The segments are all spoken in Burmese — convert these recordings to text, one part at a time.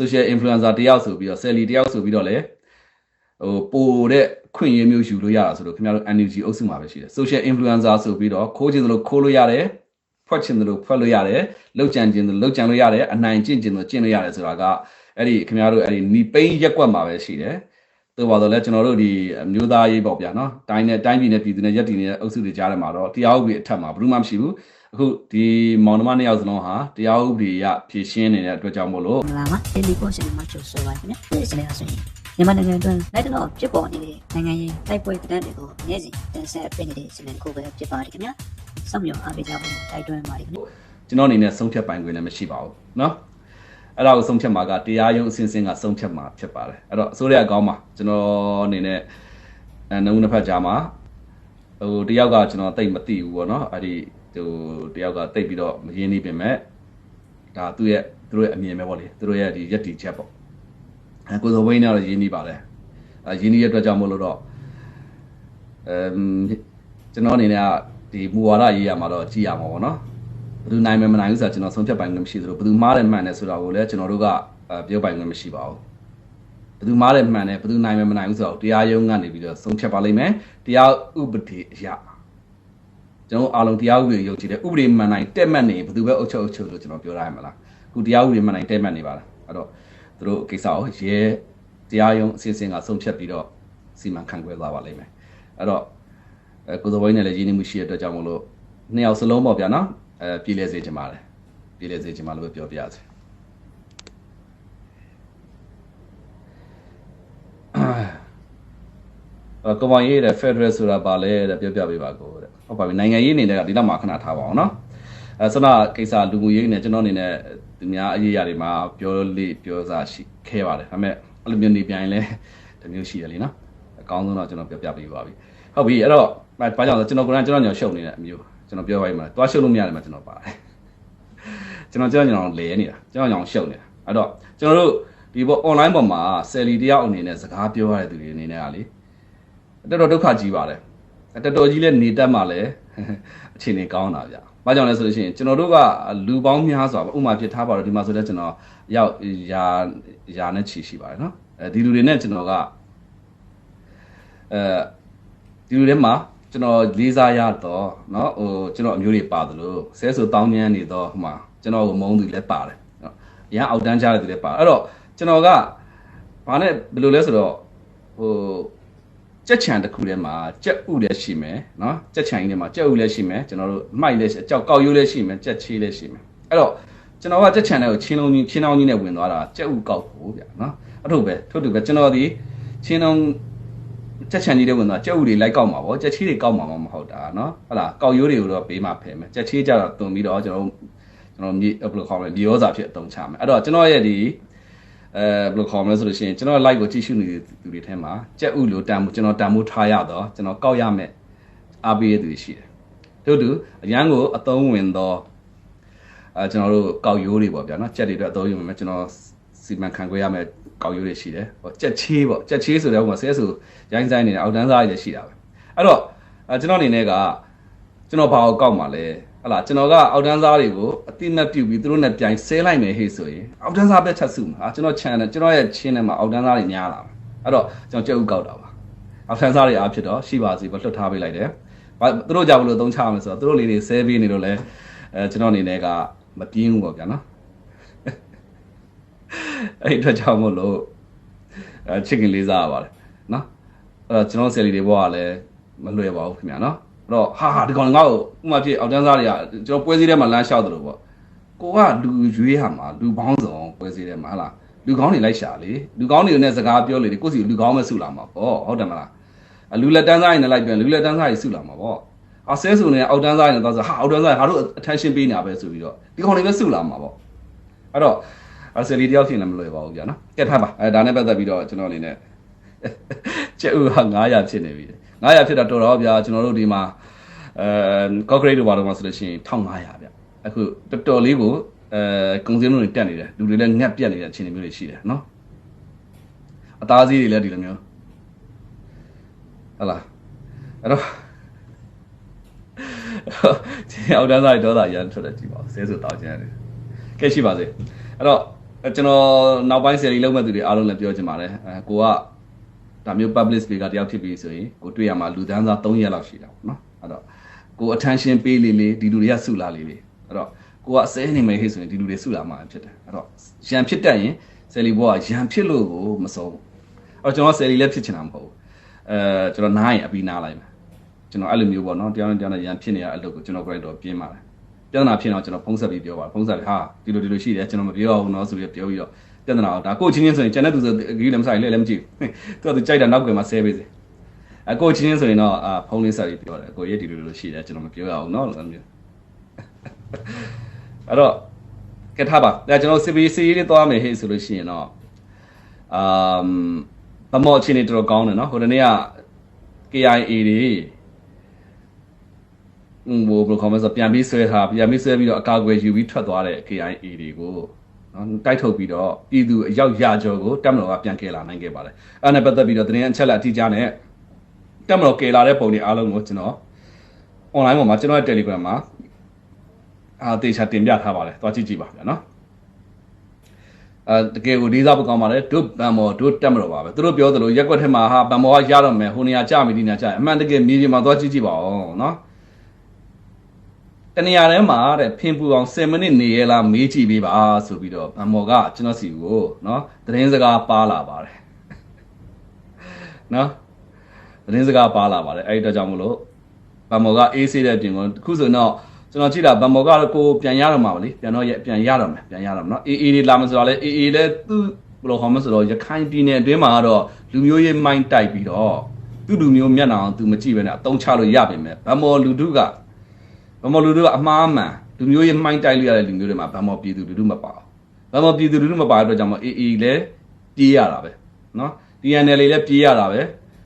social influencer တယောက်ဆိုပြီးတော့ Sally တယောက်ဆိုပြီးတော့လေဟိုပိုတဲ့ခွင့်ရမျိုးယူလို့ရတာဆိုတော့ခင်ဗျားတို့ NUG အုပ်စုမှာပဲရှိတယ် social influencer ဆိုပြီးတော့ခိုးခြင်းသလိုခိုးလို့ရတယ်ဖွက်ခြင်းသလိုဖွက်လို့ရတယ်လောက်ကြံခြင်းသလိုလောက်ကြံလို့ရတယ်အနိုင်ကျင့်ခြင်းသလိုကျင့်လို့ရတယ်ဆိုတာကအဲ့ဒီခင်ဗျားတို့အဲ့ဒီနီပိန်းရက်ကွက်မှာပဲရှိတယ် သို့ပါတော့လဲကျွန်တော်တို့ဒီမျိုးသားရေးပေါ့ဗျာနော်တိုင်းနဲ့တိုင်းပြည်နဲ့ပြည်သူနဲ့ရက်တည်နေတဲ့အုပ်စုတွေကြားထဲမှာတော့တရားဥပဒေအထက်မှာဘယ်သူမှမရှိဘူးအခုဒီမောင်နှမနှစ်ယောက်စလုံးဟာတရားဥပဒေရဖြည့်ရှင်းနေတဲ့အတွက်ကြောင့်မို့လို့ မင်္ဂလာပါဒီလီပေါ်ရှင်မှာကျိုးဆိုပါခင်ဗျာဒီစနေအဆိုရင်မြန်မာနိုင်ငံအတွင်းလိုက်တော့ဖြစ်ပေါ်နေတဲ့နိုင်ငံရေးတိုက်ပွဲသတင်းတွေကိုအနည်းစီတင်ဆက်ပေးနေတဲ့စီမံကိုပဲဖြစ်ပါတယ်ခင်ဗျာစောင့်မျှော်အားပေးကြဖို့တိုက်တွန်းပါတယ်ခင်ဗျာ ကျွန်တော်အနေနဲ့ဆုံးဖြတ်ပိုင်ခွင့်လည်းမရှိပါဘူးเนาะ အဲ့ဒါကိုဆုံးဖြတ်မှာကတရားရုံးအစဉ်စဉ်ကဆုံးဖြတ်မှာဖြစ်ပါတယ်အဲ့တော့အစိုးရအကောင်းပါကျွန်တော်အနေနဲ့အဲနှုတ်နှစ်ဖက်ကြားမှာဟိုတယောက်ကကျွန်တော်တိတ်မသိဘူးပေါ့နော်အဲ့ဒီဟိုတယောက်ကတိတ်ပြီးတော့မရင်းနေပြင်မဲ့ဒါသူ့ရဲ့သူတို့ရဲ့အမြင်ပဲပေါ့လေသူတို့ရဲ့ဒီရက်တီချက်ပေါ့အဲကိုစောဝင်းနဲ့တော့ရင်းနေပါတယ်အဲရင်းနေတဲ့အတွက်ကြောင့်မို့လို့တော့အမ်ကျွန်တော်အနေနဲ့ကဒီမူဝါဒရေးရမှာတော့ကြည်ရမှာပေါ့နော် ဘယ်သူနိုင်မယ်မနိုင်ဘူးဆိုတာကျွန်တော်ဆုံးဖြတ်ပိုင်ခွင့်မရှိသလိုဘယ်သူမှားတယ်မှန်တယ်ဆိုတာကိုလည်းကျွန်တော်တို့ကအဲပြောပိုင်ခွင့်မရှိပါဘူးဘယ်သူမှားတယ်မှန်တယ်ဘယ်သူနိုင်မယ်မနိုင်ဘူးဆိုတော့တရားရုံးကနေပြီးတော့ဆုံးဖြတ်ပါလိမ့်မယ်တရားဥပဒေအရကျွန်တော်အားလုံးတရားဥပဒေယုံကြည်တယ်ဥပဒေမှန်နိုင်တက်မှတ်နေရင်ဘယ်သူပဲအုပ်ချုပ်အုပ်ချုပ်လို့ကျွန်တော်ပြောရမှာလားအခုတရားဥပဒေမှန်နိုင်တက်မှတ်နေပါလားအဲ့တော့သူတို့ကိစ္စကိုရဲတရားရုံးအစီအစဉ်ကဆုံးဖြတ်ပြီးတော့စီမံခန့်ခွဲသွားပါလိမ့်မယ်အဲ့တော့အဲကိုစောဘိုင်းနဲ့လည်းရင်းနှီးမှုရှိတဲ့အတွက်ကြောင့်မလို့နှစ်ယောက်စလုံးပေါ့ဗျာနော် အဲပြည်လဲစေချင်ပါတယ်ပြည်လဲစေချင်ပါလို့ပဲပြောပြရစေအဲကမ္ဘာရေးတဲ့ Federal ဆိုတာပါလဲတဲ့ပြောပြပေးပါကိုတဲ့ဟုတ်ပါပြီနိုင်ငံရေးအနေနဲ့ကဒီတော့မှခဏထားပါအောင်နော်အဲဆနာကိစ္စလူမှုရေးနဲ့ကျွန်တော်အနေနဲ့သူများအရေးအရာတွေမှာပြောလေပြောစားရှိခဲပါတယ်ဒါပေမဲ့အဲ့လိုမျိုးနေပြန်ရင်လည်းတမျိုးရှိတယ်လीနော်အကောင်းဆုံးတော့ကျွန်တော်ပြောပြပေးပါပြီဟုတ်ပြီအဲ့တော့ဘာကြောင့်လဲကျွန်တော်ကိုယ်တိုင်ကျွန်တော်ညောင်ရှုပ်နေတဲ့အမျိုး ကျွန်တော်ပြောပါရင်မှာတွားရှုပ်လို့မရတယ်မှာကျွန်တော်ပါတယ်ကျွန်တော်ကျွန်တော်ညောင်လဲနေတာကျွန်တော်ညောင်ရှုပ်နေတာအဲ့တော့ကျွန်တော်တို့ဒီပေါ် online ပေါ်မှာဆယ်လီတယောက်အနေနဲ့စကားပြောရတဲ့သူတွေအနေနဲ့ကလေတော်တော်ဒုက္ခကြီးပါတယ်တော်တော်ကြီးလဲနေတတ်မှလည်းအခြေအနေကောင်းတာဗျာ။ဘာကြောင့်လဲဆိုလို့ရှိရင်ကျွန်တော်တို့ကလူပေါင်းများစွာဥမာဖြစ်ထားပါတော့ဒီမှာဆိုတော့ကျွန်တော်ရောက်ရာရာနဲ့ချီရှိပါတယ်နော်။အဲဒီလူတွေနဲ့ကျွန်တော်ကအဲဒီလူတွေမှာ ကျွန်တော်လေးစားရတော့เนาะဟိုကျွန်တော်အမျိုးတွေပါသလိုဆဲဆိုတောင်းညမ်းနေတော့ဟိုမှာကျွန်တော်ကိုမုန်းသူလည်းပါတယ်เนาะရန်အောက်တန်းကြတဲ့သူလည်းပါအဲ့တော့ကျွန်တော်ကဘာနဲ့ဘယ်လိုလဲဆိုတော့ဟိုကြက်ချံတစ်ခုထဲမှာကြက်ဥလည်းရှိမယ်เนาะကြက်ချံကြီးထဲမှာကြက်ဥလည်းရှိမယ်ကျွန်တော်တို့အမိုက်လည်းကြောက်ကောက်ရိုးလည်းရှိမယ်ကြက်ချေးလည်းရှိမယ်အဲ့တော့ကျွန်တော်ကကြက်ချံတဲ့ကိုချင်းလုံးကြီးချင်းအောင်ကြီးနဲ့ဝင်သွားတာကြက်ဥကောက်ဖို့ဗျာเนาะအထုပ်ပဲထို့တူပဲကျွန်တော်ဒီချင်းအောင် ကြက်ချန်ကြီးတွေဝင်သွားကြက်ဥတွေလိုက်ကောက်မှာပေါ့ကြက်ချီးတွေကောက်မှာမဟုတ်တာနော်ဟုတ်လားကောက်ရိုးတွေကိုတော့ပေးမှာဖယ်မယ်ကြက်ချီးကြတော့တွန်ပြီးတော့ကျွန်တော်ကျွန်တော်မြေဘယ်လိုခေါ်မလဲမြေဩဇာဖြစ်အသုံးချမယ်အဲ့တော့ကျွန်တော်ရဲ့ဒီအဲဘယ်လိုခေါ်မလဲဆိုလို့ရှိရင်ကျွန်တော် live ကိုကြည့်ရှုနေတဲ့သူတွေထဲမှာကြက်ဥလိုတန်မိုးကျွန်တော်တန်မိုးထားရတော့ကျွန်တော်ကောက်ရမယ်အားပေးရသူရှိတယ်တို့တူအရန်ကိုအသုံးဝင်တော့အဲကျွန်တော်တို့ကောက်ရိုးတွေပေါ့ဗျာနော်ကြက်တွေအတွက်အသုံးယူမယ်ကျွန်တော်စီမံခံခွဲရမယ် ကောက်ရိုးတွေရှိတယ်ဟောကြက်ချေးပေါ့ကြက်ချေးဆိုတဲ့ဟိုမှာဆဲဆိုရိုင်းဆိုင်နေတဲ့အောက်တန်းစားတွေရှိတာပဲအဲ့တော့အဲကျွန်တော်အနေနဲ့ကကျွန်တော်ဘာကိုကောက်မှာလဲဟလာကျွန်တော်ကအောက်တန်းစားတွေကိုအတိမတ်ပြုတ်ပြီးသူတို့နဲ့ပြိုင်ဆဲလိုက်မယ်ဟေ့ဆိုရင်အောက်တန်းစားပဲချက်စုမှာကျွန်တော် channel ကျွန်တော်ရဲ့ channel ထဲမှာအောက်တန်းစားတွေများလာပါအဲ့တော့ကျွန်တော်ကြက်ဥကောက်တာပါအောက်တန်းစားတွေအားဖြစ်တော့ရှိပါစီဘလွတ်ထားပေးလိုက်တယ်ဘာသူတို့ကြောက်လို့သုံးချရမယ်ဆိုတော့သူတို့လေးတွေဆဲပေးနေလို့လဲအဲကျွန်တော်အနေနဲ့ကမပြင်းဘူးပေါ့ဗျာနော် အဲ့အတွက်ကြောင့်မို့လို့အဲချစ်ခင်လေးစားရပါတယ်နော်အဲ့တော့ကျွန်တော်ဆယ်လီတွေဘွားကလည်းမလွယ်ပါဘူးခင်ဗျာနော်အဲ့တော့ဟာဟာဒီကောင်ငါ့ကိုဥမာဖြစ်အောက်တန်းစားတွေကကျွန်တော်ပွဲစည်းထဲမှာလမ်းလျှောက်တယ်လို့ပေါ့ကိုကလူရွေးဟာမှာလူပေါင်းစုံပွဲစည်းထဲမှာဟလားလူကောင်းတွေလိုက်ရှာလေလူကောင်းတွေနဲ့စကားပြောလေကိုယ့်စီလူကောင်းမဲ့စုလာမှာပေါ့ဟုတ်တယ်မလားအလူလက်တန်းစားရင်လည်းလိုက်ပြန်လူလက်တန်းစားရင်စုလာမှာပေါ့အဆဲဆိုနေအောက်တန်းစားရင်တော့ဆိုဟာအောက်တန်းစားငါတို့ attention ပေးနေတာပဲဆိုပြီးတော့ဒီကောင်တွေပဲစုလာမှာပေါ့အဲ့တော့ အဆယ်လီတယောက်ဖြစ်လည်းမလွယ်ပါဘူးကြာနော်ကဲထားပါအဲဒါနဲ့ပတ်သက်ပြီးတော့ကျွန်တော်အနေနဲ့ကျက်ဥဟာ900ဖြစ်နေပြီ900ဖြစ်တာတော်တော့ဗျာကျွန်တော်တို့ဒီမှာအဲ concrete တို့ဘာလို့မှဆိုလို့ရှိရင်1500ဗျအခုတော်တော်လေးကိုအဲကုန်စည်နှုန်းတွေတက်နေတယ်လူတွေလည်းငက်ပြက်နေတဲ့အခြေအနေမျိုးတွေရှိတယ်နော်အသားစီးတွေလည်းဒီလိုမျိုးဟလာအဲ့တော့ဒီအောက်တန်းစားဒေါသရန်ထွက်တယ်ကြည့်ပါဦးဆဲဆိုတောက်ချင်တယ်ကဲရှိပါစေအဲ့တော့အဲ ကျွန်တော်နောက်ပိုင်း series လုံးမဲ့သူတွေအားလုံးလည်းပြောချင်ပါတယ်အဲကိုကဒါမျိုး public speaker တယောက်ဖြစ်ပြီဆိုရင်ကိုတွေ့ရမှာလူတန်းစား3ရက်လောက်ရှိတာပေါ့နော်အဲ့တော့ကို attention ပေးလေလေဒီလူတွေကစုလာလေလေအဲ့တော့ကိုကအစဲနေမယ်ဟေ့ဆိုရင်ဒီလူတွေစုလာမှာဖြစ်တယ်အဲ့တော့ရန်ဖြစ်တတ်ရင် series ဘောကရန်ဖြစ်လို့ကိုမစောဘူးအဲ့တော့ကျွန်တော် series လည်းဖြစ်ချင်တာမဟုတ်ဘူးအဲကျွန်တော်နားရင်အပြီးနားလိုက်မယ်ကျွန်တော်အဲ့လိုမျိုးပေါ့နော်တရားနဲ့တရားနဲ့ရန်ဖြစ်နေရအလုပ်ကိုကျွန်တော် correct တော့ပြင်းပါတယ် ပြဿနာဖြစ်တော့ကျွန်တော်ဖုံးဆက်ပြီးပြောပါဖုံးဆက်ပြီးဟာဒီလိုဒီလိုရှိတယ်ကျွန်တော်မပြောအောင်နော်ဆိုပြီးပြောပြီးတော့ပြဿနာတော့ဒါကိုချင်းချင်းဆိုရင်ကျန်တဲ့သူဆိုဂီးလည်းမဆိုင်လဲလည်းမကြည့်ဘူးသူကသူကြိုက်တာနောက်ကွယ်မှာဆဲပေးစေအကိုချင်းချင်းဆိုရင်တော့အာဖုံးလေးဆက်ပြီးပြောတယ်ကိုရဲ့ဒီလိုဒီလိုရှိတယ်ကျွန်တော်မပြောရအောင်နော်လို့မျိုးအဲ့တော့ကဲထားပါဒါကျွန်တော်စစ်ပြီးစီးရေးသွားမယ်ဟေ့ဆိုလို့ရှိရင်တော့အမ်ဗမော်ချင်းနေတော်တော်ကောင်းတယ်နော်ဟိုတနေ့က KIA တွေ ဟိုဘယ်လိုခေါ်မလဲဆိုပြန်ပြီးဆွဲထားပြန်ပြီးဆွဲပြီးတော့အကာအကွယ်ယူပြီးထွက်သွားတဲ့ KIA တွေကိုနော်တိုက်ထုတ်ပြီးတော့ပြည်သူအရောက်ရကြောကိုတက်မတော်ကပြန်ကယ်လာနိုင်ခဲ့ပါတယ်အဲ့ဒါနဲ့ပတ်သက်ပြီးတော့သတင်းအချက်လက်အတိအကျနဲ့တက်မတော်ကယ်လာတဲ့ပုံတွေအားလုံးကိုကျွန်တော် online ပေါ်မှာကျွန်တော်ရဲ့ Telegram မှာအာတေချာတင်ပြထားပါတယ်သွားကြည့်ကြည့်ပါဗျာနော်အဲတကယ်ကိုလေးစားဖို့ကောင်းပါတယ်တို့ဗန်မော်တို့တက်မတော်ပါပဲသူတို့ပြောသလိုရက်ွက်ထက်မှာဟာဗန်မော်ကရတော့မယ်ဟိုနေရာကြပြီဒီနေရာကြအမှန်တကယ်မြေပြင်မှာသွားကြည့်ကြည့်ပါအောင်နော်တ နေရာထဲမှာတဲ့ဖင်ပူအောင်10မိနစ်နေရလားမေးကြည့်ပေးပါဆိုပြီးတော့ဗန်မော်ကကျွန်တော်စီကိုနော်သတင်းစကားပါလာပါတယ်နော်သတင်းစကားပါလာပါတယ်အဲ့ဒီတော့ကြောင့်မလို့ဗန်မော်ကအေးဆေးတဲ့ပြင်ကိုအခုဆိုတော့ကျွန်တော်ကြည့်တာဗန်မော်ကတော့ကိုပြန်ရတော့မှာပါလေပြန်တော့ပြန်ရတော့မယ်ပြန်ရတော့မယ်နော်အေးအေးလေးလာမဆိုတော့လေအေးအေးလည်းသူ့ဘယ်လိုဟောမဆိုတော့ရခိုင်ပြည်နယ်အတွင်းမှာကတော့လူမျိုးရေးမိုင်းတိုက်ပြီးတော့သူ့လူမျိုးမျက်နှာအောင်သူမကြည့်ပဲနဲ့အတုံးချလို့ရပါမယ်ဗန်မော်လူထုက ဗန်မော်လူထုကအမှားမှန်လူမျိုးရေးမိုင်းတိုက်လို့ရတဲ့လူမျိုးတွေမှာဗန်မော်ပြည်သူလူထုမပါဘူးဗန်မော်ပြည်သူလူထုမပါတဲ့အတွက်ကြောင့်မအေးအေးလည်းပြေးရတာပဲနော် TNL လည်းပြေးရတာပဲ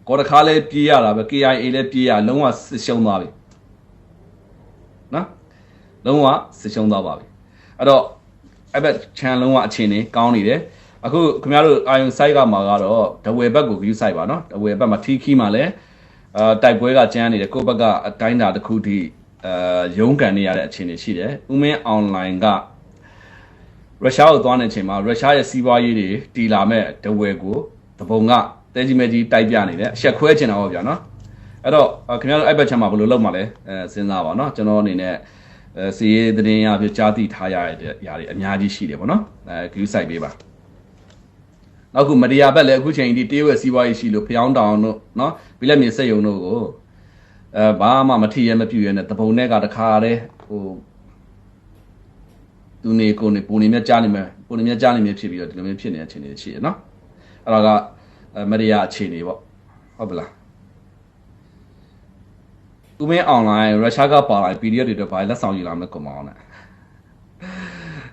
ကော်တခါလည်းပြေးရတာပဲ KIA လည်းပြေးရလုံးဝစစ်ရှုံးသွားပြီနော်လုံးဝစစ်ရှုံးသွားပါပြီအဲ့တော့အဲ့ဘက် channel လုံးဝအခြေအနေကောင်းနေတယ်အခုခင်ဗျားတို့အာယုံ site ကမှာကတော့ဒဝယ်ဘက်ကို view site ပါနော်ဒဝယ်ဘက်မှာ TK မှာလည်းအာတိုက်ပွဲကကျန်းနေတယ်ကိုယ့်ဘက်ကအတိုင်းတာတစ်ခုထိ အာရုန်းကန်နေရတဲ့အခြေအနေရှိတယ်ဥမင်း online ကရုရှားကိုသွားနေချိန်မှာရုရှားရဲ့စီးပွားရေးတွေတီလာမဲ့ဒဝယ်ကိုတပုံကတဲကြီးမဲကြီးတိုက်ပြနေတယ်အဆက်ခွဲချင်တာပေါ့ဗျာနော်အဲ့တော့ခင်ဗျားတို့အဲ့ဘက်ချမ်းမှာဘယ်လိုလုပ်မှာလဲအဲစဉ်းစားပါနော်ကျွန်တော်အနေနဲ့အဲစီရေးသတင်းရပြကြားသိထားရတဲ့ຢာတွေအများကြီးရှိတယ်ပေါ့နော်အဲ view site ပေးပါနောက်ခုမတရားဘက်လည်းအခုချိန်ဒီတေးဝက်စီးပွားရေးရှိလို့ဖျောင်းတောင်တို့နော်ဘိလက်မြေစက်ယုံတို့ကို အဲဘာမှမထီရဲမပြူရဲနဲ့တပုံနဲ့ကတခါတည်းဟိုသူနေကိုနေပုံနေမြကြားနေမယ်ပုံနေမြကြားနေမြဖြစ်ပြီးတော့ဒီလိုမျိုးဖြစ်နေတဲ့အခြေအနေရှိရနော်အဲ့တော့ကမတရားအခြေအနေပေါ့ဟုတ်ပလားသူမင်း online ရုရှားကပါလာ PDF တွေတော့ဘာလက်ဆောင်ယူလာမလဲကွန်မောင်းနဲ့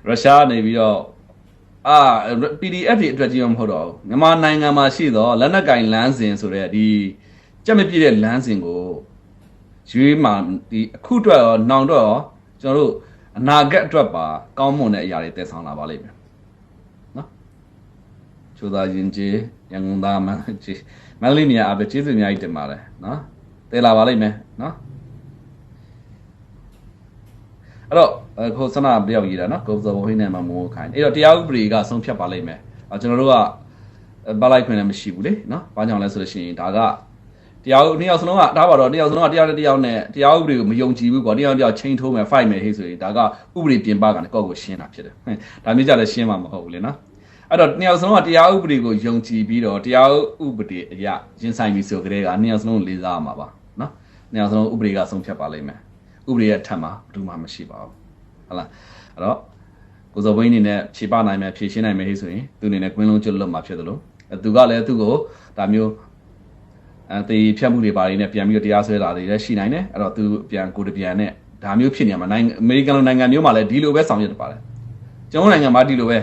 ရုရှားနေပြီးတော့အာ PDF တွေအတွက်ကြီးမဟုတ်တော့ဘူးမြန်မာနိုင်ငံမှာရှိတော့လက်နက်ကင်လမ်းစဉ်ဆိုတဲ့ဒီကြက်မပြည့်တဲ့လမ်းစဉ်ကို ရွေးမှဒီအခုအတွက်ရောနောင်တော့ရောကျွန်တော်တို့အနာဂတ်အတွက်ပါကောင်းမွန်တဲ့အရာတွေတည်ဆောင်လာပါလိမ့်မယ်နော်ချိုးသားရင်ကြီးရန်ကုန်သားမန်ကြီးမန္တလေးနေရာအပဲကျေးဇူးအများကြီးတင်ပါတယ်နော်တည်လာပါလိမ့်မယ်နော်အဲ့တော့ခိုးစနာပြောက်ရည်တာနော်ကိုစောဘဟိနဲ့မမိုးခိုင်းအဲ့တော့တရားဥပဒေကဆုံးဖြတ်ပါလိမ့်မယ်အဲကျွန်တော်တို့ကပါလိုက်ခွင့်လည်းမရှိဘူးလေနော်ဘာကြောင့်လဲဆိုလို့ရှိရင်ဒါက တရားနှစ်ယောက်စလုံးကဒါပါတော့နှစ်ယောက်စလုံးကတရားနဲ့တရားနဲ့တရားဥပဒေကိုမယုံကြည်ဘူးကွာတရားတရားချင်းထိုးမယ် fight မယ်ဟေ့ဆိုရင်ဒါကဥပဒေပြင်ပကနေကောက်ကိုရှင်းတာဖြစ်တယ်ဒါမျိုးကြလည်းရှင်းမှာမဟုတ်ဘူးလေနော်အဲ့တော့နှစ်ယောက်စလုံးကတရားဥပဒေကိုယုံကြည်ပြီးတော့တရားဥပဒေအရာရင်ဆိုင်ပြီးဆိုကြတဲ့ကနှစ်ယောက်စလုံးလေးစားမှာပါနော်နှစ်ယောက်စလုံးဥပဒေကဆုံးဖြတ်ပါလိမ့်မယ်ဥပဒေရဲ့ထက်မှာဘာမှမရှိပါဘူးဟုတ်လားအဲ့တော့ကိုစောဘိန်းအနေနဲ့ဖြေပနိုင်မယ်ဖြေရှင်းနိုင်မယ်ဟေ့ဆိုရင်သူအနေနဲ့ကွင်းလုံးကျွတ်လွတ်မှာဖြစ်တယ်လို့သူကလည်းသူ့ကိုဒါမျိုး အဲတေးဖြတ်မှုတွေပါနေနဲ့ပြန်ပြီးတော့တရားစွဲတာတွေလည်းရှိနိုင်တယ်အဲ့တော့သူပြန်ကိုတပြန်နဲ့ဒါမျိုးဖြစ်နေမှာနိုင်ငံအမေရိကန်လိုနိုင်ငံမျိုးမှာလည်းဒီလိုပဲဆောင်ရွက်ပါတယ်ကျွန်တော်နိုင်ငံမှာဒီလိုပဲ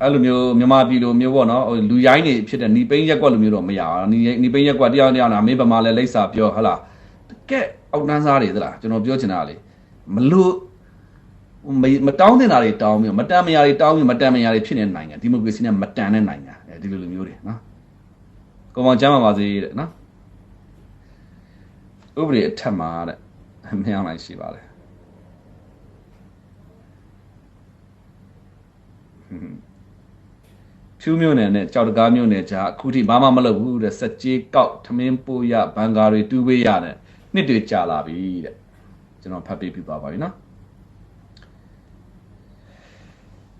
အဲ့လိုမျိုးမြန်မာပြည်လိုမျိုးပေါ့နော်လူရိုင်းနေဖြစ်တဲ့နီပိန်းရက်ကွက်လိုမျိုးတော့မရအောင်နီနီပိန်းရက်ကွက်တရားတရားနာမင်းဗမာလည်းလိမ့်စာပြောဟလာတကက်အောက်တန်းစားတွေသလားကျွန်တော်ပြောချင်တာလေမလို့မတောင်းတင်တာတွေတောင်းပြီးမတန်မရာတွေတောင်းပြီးမတန်မရာတွေဖြစ်နေတဲ့နိုင်ငံဒီမိုကရေစီနဲ့မတန်တဲ့နိုင်ငံအဲဒီလိုလိုမျိုးတွေနော် ကောင်းအောင်ကျမ်းပါပါစေတဲ့နော်ဥပဒေအထက်မှာတဲ့မရနိုင်ရှိပါတယ်ဟဖြူးမြို့နယ်နဲ့ကြောက်တကားမြို့နယ်ကြားအခုထိဘာမှမလုပ်ဘူးတဲ့စက်ကြီးကောက်ထမင်းပိုးရဘန်ကာတွေတူးပေးရတဲ့နှစ်တွေကြာလာပြီတဲ့ကျွန်တော်ဖတ်ပေးပြသွားပါပြီနော်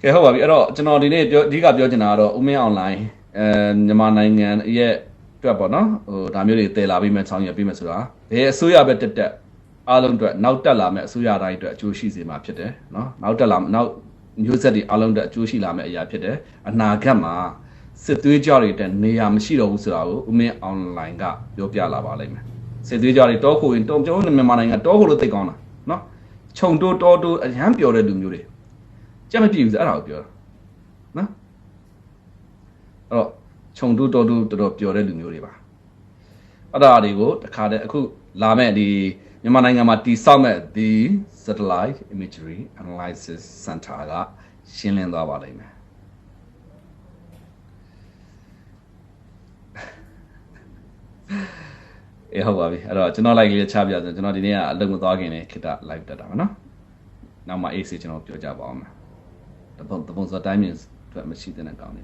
ကဲဟုတ်ပါပြီအဲ့တော့ကျွန်တော်ဒီနေ့ပြောအဓိကပြောချင်တာကတော့ဦးမင်းအွန်လိုင်း အဲမြန်မာနိုင်ငံရဲ့အတွက်ပေါ့နော်ဟိုဒါမျိုးတွေတည်လာပြီးမှဆောင်းရပြီးမှဆိုတာဘယ်အစိုးရပဲတက်တက်အားလုံးအတွက်နောက်တက်လာမယ့်အစိုးရတိုင်းအတွက်အကျိုးရှိစေမှာဖြစ်တယ်နော်နောက်တက်လာနောက်မျိုးဆက်တွေအားလုံးအတွက်အကျိုးရှိလာမယ့်အရာဖြစ်တယ်အနာဂတ်မှာစစ်သွေးကြောတွေတဲ့နေရာမရှိတော့ဘူးဆိုတာကိုဦးမင်းအွန်လိုင်းကပြောပြလာပါလိမ့်မယ်စစ်သွေးကြောတွေတောခိုရင်တုံကျွန်တော်မြန်မာနိုင်ငံတောခိုလို့သိကောင်းတာနော်ခြုံတိုးတောတိုးအရန်ပျော်တဲ့လူမျိုးတွေကြက်မပြည့်ဘူးဆိုအဲ့ဒါကိုပြောတာနော်အဲ့ တော့ခြုံတိုးတောတိုးတော်တော်ပျော်တဲ့လူမျိုးတွေပါအဲ့ဒါတွေကိုတခါတည်းအခုလာမဲ့ဒီမြန်မာနိုင်ငံမှာတည်ဆောက်မဲ့ဒီ satellite imagery analysis center ကရှင်းလင်းသွားပါလိမ့်မယ်အေးဟုတ်ပါပြီအဲ့တော့ကျွန်တော် like လေးချပြဆိုကျွန်တော်ဒီနေ့ကအလုပ်မသွားခင်လေးခိတ live တက်တာပါနော်နောက်မှ AC ကျွန်တော်ပြောကြပါအောင်မယ်တပုံတပုံစတိုင်းမြင်အတွက်မရှိတဲ့ကောင်းနေ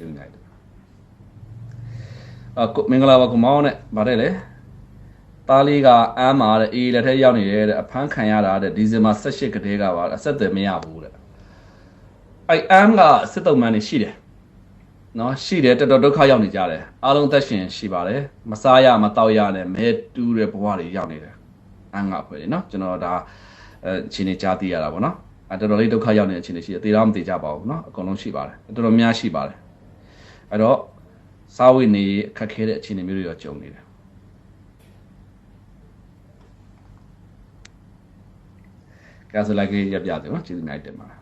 တယ်ဒီနေ့အကိုမင်္ဂလာပါကိုမောင်းနဲ့ဗါတဲ့လေသားလေးကအမ်းမှာတဲ့အေးလက်ထက်ရောက်နေတယ်တဲ့အဖမ်းခံရတာတဲ့ဒီဇင်ဘာ18ကတည်းကပါအဆက်အသွယ်မရဘူးတဲ့အဲ့အမ်းကစစ်တုံးမှန်နေရှိတယ်နော်ရှိတယ်တော်တော်ဒုက္ခရောက်နေကြတယ်အားလုံးသက်ရှင်ရှိပါတယ်မစားရမတောက်ရနဲ့မဲတူးတဲ့ဘဝတွေရောက်နေတယ်အမ်းကဖွဲ့တယ်နော်ကျွန်တော်ဒါအဲအချိန်နေကြားသိရတာပေါ့နော်အဲတော်တော်လေးဒုက္ခရောက်နေတဲ့အခြေအနေရှိတယ်သေတော့မသေကြပါဘူးနော်အကုန်လုံးရှိပါတယ်တော်တော်များရှိပါတယ် အဲ့တော့စားဝတ်နေရေးအခက်ခဲတဲ့အခြေအနေမျိုးတွေတော့ကြုံနေတယ်ကဲဆိုလိုက်ရပြကြနော်ကျေးဇူးများတင်ပါတယ်